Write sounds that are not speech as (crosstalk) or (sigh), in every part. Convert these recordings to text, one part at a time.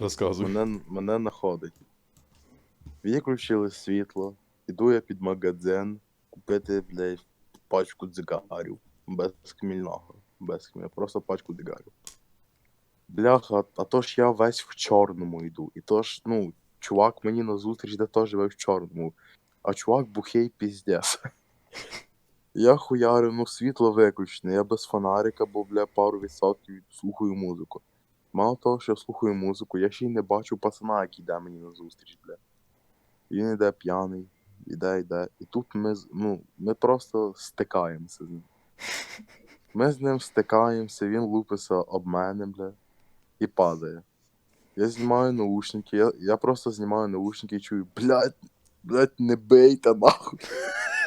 Розказуй. Мене, мене находить. Виключили світло, іду я під магазин купити, блядь, пачку дзигарів. Без хмільного. Без хмільного, просто пачку дзигарів. Бляха, а то ж я весь в чорному йду. І то ж, ну, чувак мені на зустріч де теж весь в чорному. А чувак бухий піздец. (laughs) Я хуярю, ну світло виключене, я без фонарика, бо, бля, пару відсотків слухаю музику. Мало того, що я слухаю музику, я ще й не бачу пацана, який йде мені на зустріч, бля. Він іде п'яний, іде, йде. І тут ми, ну, ми просто стикаємося з ним. Ми з ним стикаємося, він лупиться об мене, бля, і падає. Я знімаю наушники, я, я просто знімаю наушники і чую, блядь, блядь, не бейте нахуй.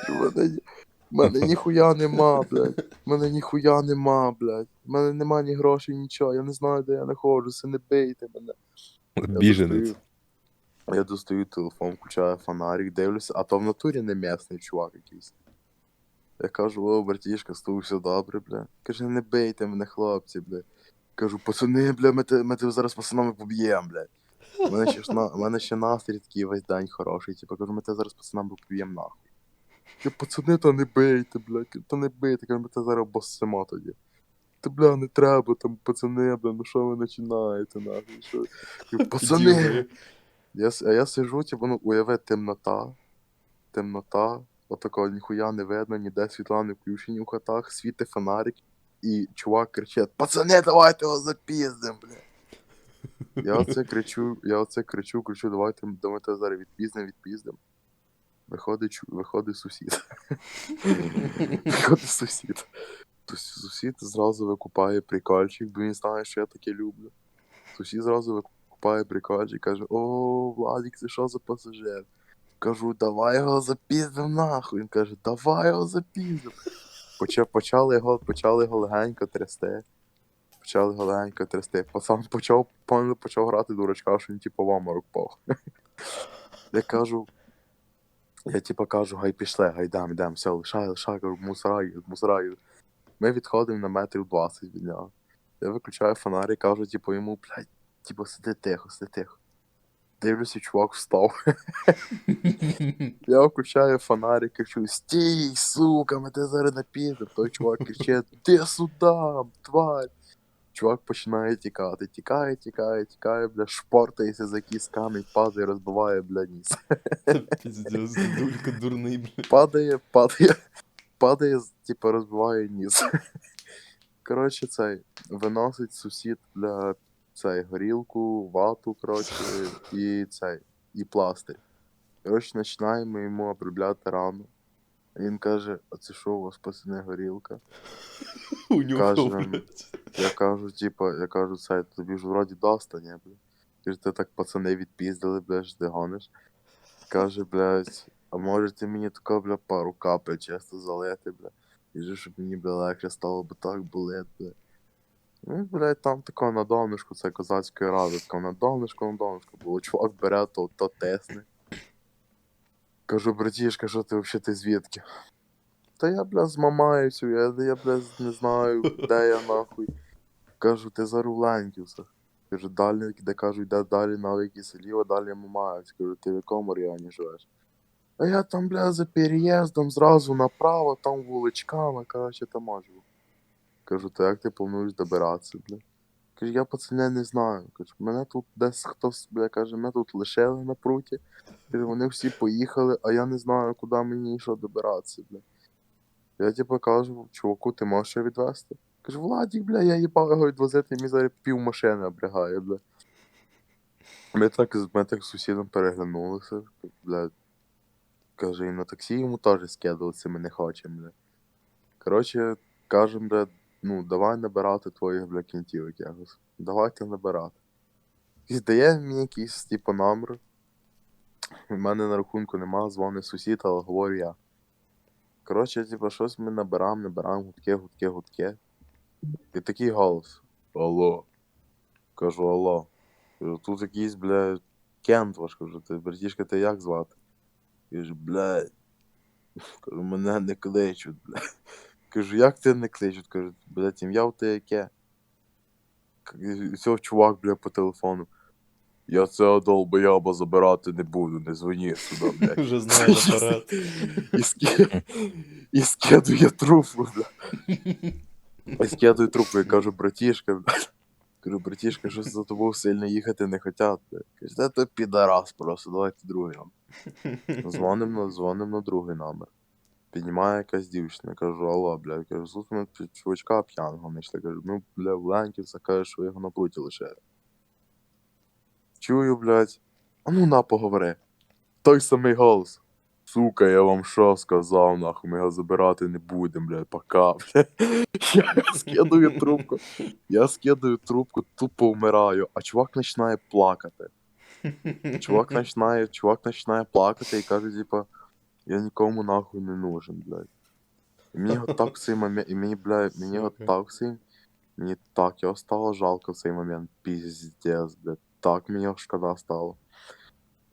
(laughs) Мене, ніхуя нема, блядь. У мене ніхуя нема, блядь. У мене нема ні грошей, нічого. Я не знаю, де я знаходжуся, не бейте мене. Біженець. Я достаю телефон, включаю фонарик, дивлюся, а то в натурі не місний чувак якийсь. Я кажу, о, братішка, з тобою все добре, бля. Каже, не бейте мене, хлопці, бля. Кажу, пацани, бля, ми те, ми тебе зараз пацанами поб'ємо, бля. У мене ще, ж на, у мене ще настрій такий весь день хороший. Типу, кажу, ми тебе зараз пацанами поб'ємо нахуй. Я, пацани, та не бейте, бля, та не бейте, кажу, ми тебе зараз босимо тоді. Та бля, не треба, там, пацани, бля, ну що ви починаєте, нахуй, що? (laughs) Пацани, я, а я сижу, типу, ну, уяви, темнота, темнота, отакого ніхуя не видно, ніде світла не включені в хатах, світить фонарик, і чувак кричить, пацани, давайте його запіздим, бля. Я оце кричу, я оце кричу, кричу, давайте, давайте зараз відпіздим, відпіздим. Виходить, виходить сусід. (laughs) Виходить сусід. Сусід зразу викупає прикольчик, бо він знає, що я таке люблю. Сусід зразу викупає прикольчик, каже: О, Владик, це що за пасажир? Кажу, давай його запіздим нахуй. Він каже, давай його запіздим. Почали його, почали його легенько трясти. Почали його легенько трясти. Пацан почав, почав грати дурачка, що він типу в оморок пав. (laughs) Я кажу. Я типу кажу, гай пішли, гай йдем, йдем, все, лишай, лишай, кажу, мусора їдуть. Ми відходимо на метрів 20 від нього. Я виключаю фонарик, кажу, типу, йому, блядь, типу, сиди тихо, сиди тихо. Дивлюся, чувак встав. (laughs) Я включаю фонарик, кричу, стій, сука, ми тебе зараз напіздимо. Той чувак кричить, ти сюда, тварь. Чувак починає тікати, тікає, тікає, тікає, бля, шпортається за якийсь камінь, падає, розбиває, бля, ніс. Піздець, дулька дурний, бля. Падає, падає, падає, типу, розбиває ніс. Коротше, цей, виносить сусід для цей, горілку, вату, коротше, і цей, і пластир. Коротше, починаємо йому обробляти рану. Він каже, а це що у вас пацани горілка? Унюхав, Каже, блядь. Я кажу, типа, я кажу, це тобі ж вроді доста, ні, бля. Каже, ти так пацани відпіздили, бля, ж ти гониш. Каже, блядь, а може ти мені тако, бля, пару капель чисто залити, бля. І же, щоб мені, бля, легше стало, бо так болить, бля. Ну, і, блядь, там тако на донышку, це козацької ради, тако на донышку, на донышку було. Чувак бере, то, то тесне. Кажу, братішка, що ти взагалі ти звідки? Та я, бля, з Мамаївцю, я, я, бля, не знаю, (laughs) де я нахуй. Кажу, ти за Руланківцях. Кажу, далі, де кажу, йде далі на велике село, далі Мамаївці. Кажу, ти в якому районі живеш? А я там, бля, за переїздом зразу направо, там вуличками, коротше, там живу. Кажу, то як ти плануєш добиратися, бля? Каже, я пацане не знаю. Кажу, мене тут десь хтось, бля, каже, мене тут лишили на пруті. Каже, вони всі поїхали, а я не знаю, куди мені що добиратися, бля. Я типу кажу, чуваку, ти можеш його Каже, Владік, бля, я їбав його відвозити, мені зараз пів машини обрягає, бля. Ми так, ми так з сусідом переглянулися, бля. Каже, і на таксі йому теж скидуватися ми не хочемо, бля. Коротше, кажемо, бля, ну, давай набирати твоїх, бля, кінтів якихось. Давайте набирати. І дає мені якийсь, типу, номер. У мене на рахунку нема, дзвонить сусід, але говорю я. Коротше, типу, щось ми набираємо, набираємо гудки, гудки, гудки. І такий голос. Алло. Кажу, алло. Кажу, тут якийсь, бля, кент ваш, кажу, ти, братішка, ти як звати? Каже, блядь. Кажу, мене не кличуть, бля. Кажу, як ти не кличуть? Кажу, блядь, ім'я у тебе яке? Цього чувак, бля, по телефону. Я цього долбояба забирати не буду, не дзвоні сюди, блядь. (laughs) Вже знаю наперед. І, ски... і скидує трубку, бля. (laughs) Скидує трубку, і кажу, братішка. Кажу, братішка, щось за тобою сильно їхати не хотять. Каже, та то підарас просто, давайте другий номер. Дзвоним на, дзвоним на другий номер. Піднімає якась дівчина, кажу, алло, бля, кажу, слухай, ми чувачка п'яного знайшли. Кажу, ну, бля, в Ленківця каже, що його на пруті лишили. Чую, блядь, а ну на поговори. Той самий голос. Сука, я вам що сказав, нахуй, ми його забирати не будемо, блядь, пока, (laughs) блядь. Я скидаю трубку. Я скидаю трубку, тупо вмираю, а чувак починає плакати. Чувак починає, чувак починає плакати і каже, типа, я нікому нахуй не нужен, блядь. І мені його так в цей момент, і мені, блядь, мені його так в цей, мені так його стало жалко в цей момент, піздець, блядь, так мені його шкода стало.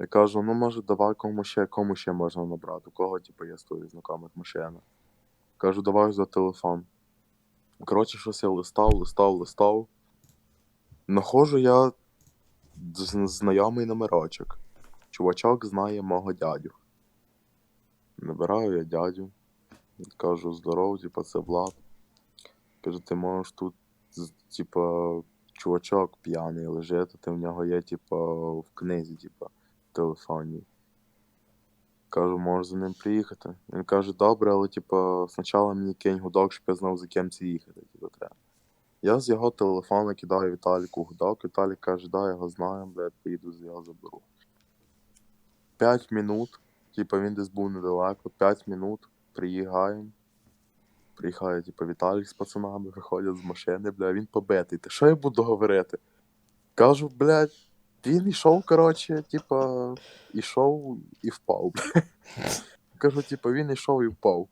Я кажу, ну може давай кому ще, кому ще можна набрати, у кого, типу, є з твоїх машина. Кажу, давай за телефон. Коротше, щось я листав, листав, листав. Находжу я знайомий номерочок. Чувачок знає мого дядю. Набираю я дядю. Кажу, здоров, типа, це Влад. Каже, ти можеш тут, типа, чувачок п'яний лежить, ти в нього є, типа, в книзі, типа, телефоні. Кажу, можеш за ним приїхати. Він каже, добре, але типа, спочатку мені кинь гудок, щоб я знав, за ким це їхати, типа, треба. Я з його телефону кидаю Віталіку гудок, Віталік каже, да, я його знаю, блядь, поїду з його заберу. П'ять минут, типа він десь був недалеко, п'ять минут, приїгаємо. Приїхає, типа, Віталік з пацанами, виходять з машини, бля, він побитий. Та що я буду говорити? Кажу, блядь, він ішов, коротше, типа, ішов і впав. Кажу, типа, він ішов і впав.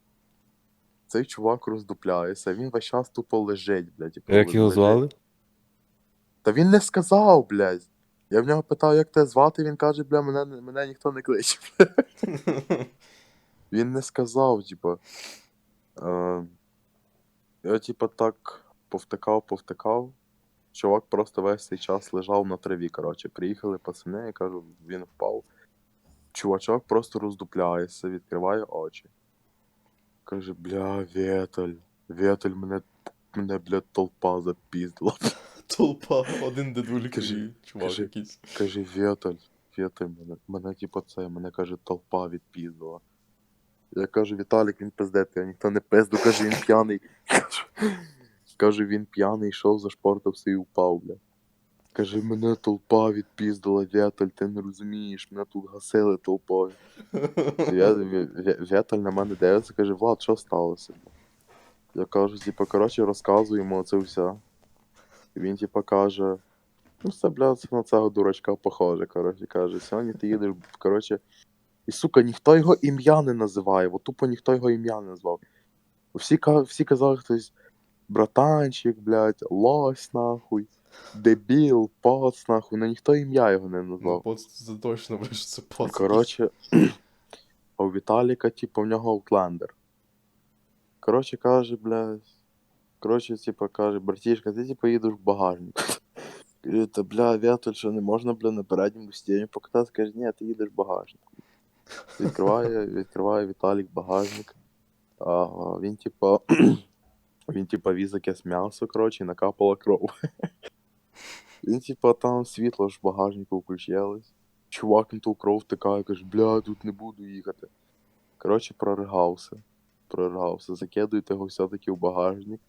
Цей чувак роздупляється, він весь час тупо лежить, блядь. Типу, Як його звали? Та він не сказав, блядь. Я в нього питав, як тебе звати, він каже, бля, мене, мене ніхто не кличе. Він не сказав, типа. Е, я, типа, так повтикав, повтикав. Чувак просто весь цей час лежав на траві, коротше. Приїхали пацани, я кажу, він впав. Чувачок просто роздупляється, відкриває очі. Каже, бля, Вєталь, Вєталь, мене, мене, бля, толпа запіздила. (laughs) Толпа, один Кажи, чувак кажи. якийсь. Каже, Вєталь, Вєталь, мене, мене типу це, мене каже, толпа відпіздила. Я кажу, Віталік, він пиздети, а ніхто не пизду, каже, він п'яний. (laughs) Каже, він п'яний, йшов, зашпортався і упав, бля. Каже, мене толпа відпіздила, Вєталь, ти не розумієш, мене тут гасили толпою. Вє- Вє- Вє- Вєталь на мене дивиться, каже, Влад, що сталося? Я кажу, типа, коротше, розказую йому це все. І він, типа, каже, ну це, бля, це на цього дурачка похоже, коротше, каже, сьогодні ти їдеш, коротше. І, сука, ніхто його ім'я не називає, от тупо ніхто його ім'я не назвав. Всі, всі казали хтось братанчик, блядь, лось, нахуй, дебіл, поц, нахуй, ну ніхто ім'я його не Ну, назвав. поц, це точно, бля, що це поц. Коротше, (clears throat) а у Віталіка, типу, в нього Outlander. Коротше, каже, блядь. Коротше, типу, каже, братішка, ти типу їдеш в багажник. (laughs) Кажу, та бля, Вятель, що не можна, бля, на передньому сидінні покататися? Каже, ні, ти їдеш в багажник. Відкриває, відкриває Віталік багажник. А, він, типу, (clears throat) він, типу, віз якесь м'ясо, коротше, і накапала кров. (laughs) Він, типу, там світло ж в багажнику включилось. Чувак на ту кров втикає, каже, бля, тут не буду їхати. Коротше, проригався. Проригався. Закидують його все-таки в багажник,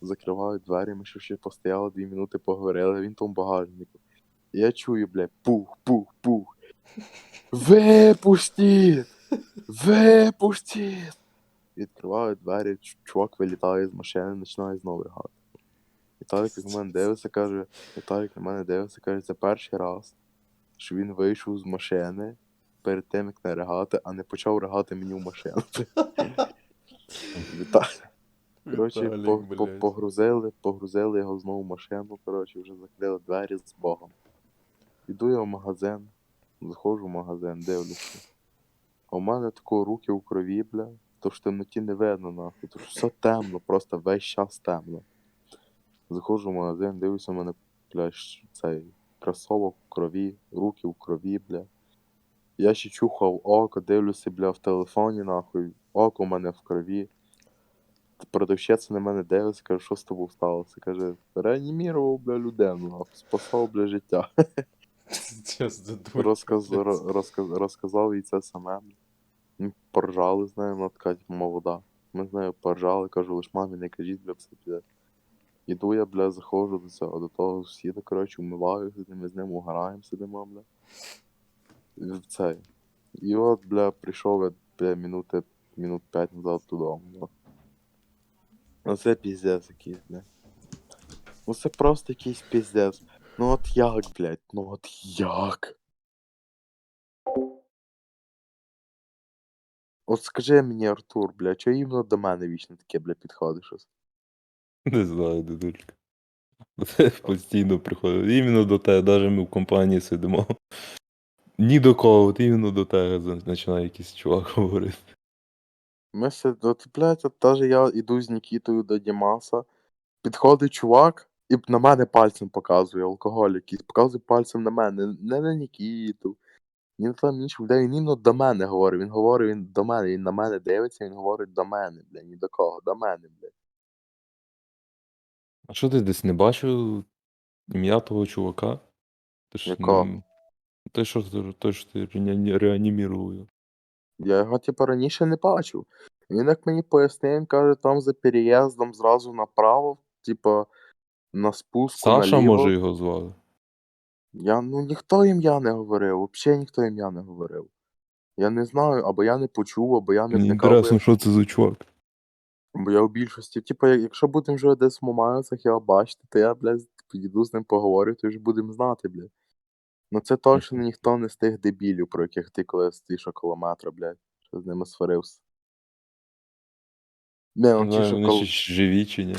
закривають двері, ми ще ще постояли, дві минути поговорили, він там в багажнику. І я чую, бля, пух, пух, пух. (laughs) Випустіть! Випустіть! Відкривають двері, чувак вилітає з машини, починає знову ригати. Віталік на мене дивиться, каже, Віталік на мене дивиться, каже, це перший раз, що він вийшов з машини перед тим, як не ригати, а не почав ригати мені в машину. Коротше, погрузили, погрузили його знову в машину, коротше, вже закрили двері з Богом. Іду я в магазин, заходжу в магазин, дивлюся. А у мене тако руки у крові, бля, то в темноті не видно, нахуй. То ж все темно, просто весь час темно. Заходжу в магазин, дивлюся, у мене, бля, цей кросовок в крові, руки в крові, бля. Я ще чухав око, дивлюся, бля, в телефоні, нахуй. Око в мене в крові. Продавщиця на мене дивиться, каже, що з тобою сталося? Каже, реанімірував, бля, людину, нахуй, спасав, бля, життя. (laughs) Розказ, розказ, розказав їй це саме. Ми поржали з нею, вона така типу, молода. Ми з нею поржали, кажу, лиш мамі не кажіть, бля, все піде. Іду я, бля, заходжу до цього, до того сусіда, коротше, вмиваюся, ми з ним угораємо, сидимо, бля. В цей. І от, бля, прийшов я, бля, минути, минут п'ять назад додому. бля. Ну це піздець якийсь, бля. Ну це просто якийсь піздець. Ну от як, блядь, ну от як? От скажи мені, Артур, бля, чого іменно до мене вічно таке, бля, підходиш? щось? Не знаю, дедулька. (laughs) Постійно приходить. Іменно до тебе, навіть ми в компанії сидимо. Ні до кого, от іменно до тебе починає якийсь чувак (laughs) говорити. Ми все, от, блядь, от теж я іду з Нікітою до Дімаса, підходить чувак і на мене пальцем показує, алкоголь якийсь, показує пальцем на мене, не на Нікіту, ні на там інших людей, він іменно до мене говорить, він говорить, він до мене, він на мене дивиться, він говорить до мене, бля, ні до кого, до мене, бля. А що ти десь не бачив ім'я того чувака? Ти ж Якого? не- Той, що ти- той, що ти реані- реанімірував. його. Я його, типу, раніше не бачив. Він як мені пояснив, він каже, там за переїздом зразу направо, типу, на спуску Саша, наліво. може, його звали? Я, ну ніхто ім'я не говорив, взагалі ніхто ім'я не говорив. Я не знаю, або я не почув, або я не Мені вникав, інтересно, що це за чувак. бо я в більшості. Типу, як- якщо будемо вже десь в Мамайцях його бачити, то я, блядь, підійду з ним поговорю, то вже будемо знати, блядь. Ну це точно ніхто не з тих дебілів, про яких ти коли стоїш около метра, блядь, що з ними сварився. Не, ну Не ті, знаю, що вони кол... ще живі чи ні.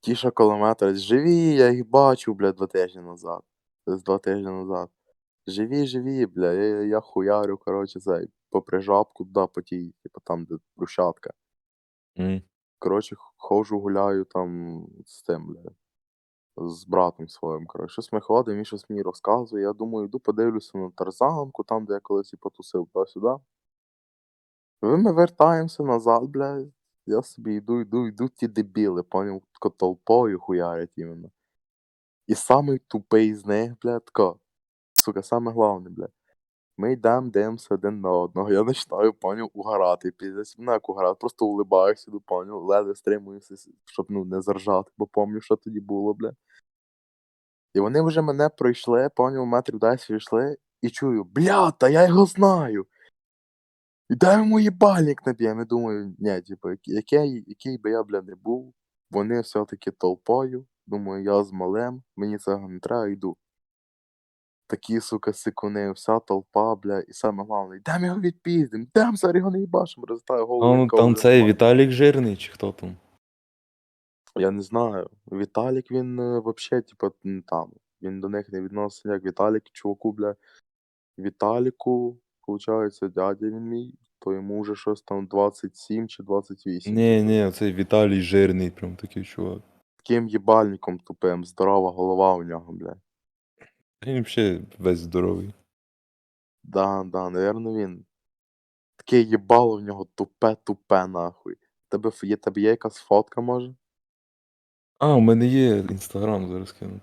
ті, що коло метра, живі, я їх бачив, блядь, два тижні назад. Десь два тижні назад. Живі, живі, бля, я, я хуярю, коротше, цей, попри жабку, туди, по тій, типу там, де брусчатка. М. Коротше, ходжу, гуляю там з тим, бля, з братом своїм, коротше. Щось ми ходимо, він щось мені розказує. Я думаю, йду подивлюся на тарзанку, там, де я колись і потусив, туди-сюди. Ви ми вертаємося назад, бля. Я собі йду, йду, йду ті дебіли, поняв, толпою хуярять іменно. І самий тупий з них, бля, сука, саме головне, бля. Ми йдемо, дивимося один на одного. Я починаю, поняв, угорати. Піздець, ну як угорати, просто улибаюся, іду, поняв, ледве стримуюся, щоб ну, не заржати, бо пам'ятаю, що тоді було, бля. І вони вже мене пройшли, поняв, метрів 10 йшли, і чую, бля, та я його знаю. І дай йому їбальник наб'ємо. Я думаю, ні, типу, який, який би я, бля, не був, вони все-таки толпою. Думаю, я з малим, мені цього не треба, йду. Такі, сука, сикуни, вся толпа, бля, і саме головне, йдемо його відпіздим, йдемо зараз його не їбашимо, розвитаю голову. Ну, там цей. Віталік жирний, чи хто там? Я не знаю. Віталік, він е, вообще, типа, м, там. Він до них не відноситься як Віталік, чуваку, бля. Віталіку, виходить, дядя він мій, то йому вже щось там 27 чи 28. Ні, ні, цей Віталій жирний, прям такий чувак. Таким їбальником тупим, здорова голова у нього, бля. Він взагалі весь здоровий. Да, да, наверно, він. Таке їбало в нього тупе-тупе, нахуй. Тебе є, тебе є якась фотка, може? А, у мене є інстаграм, зараз кину.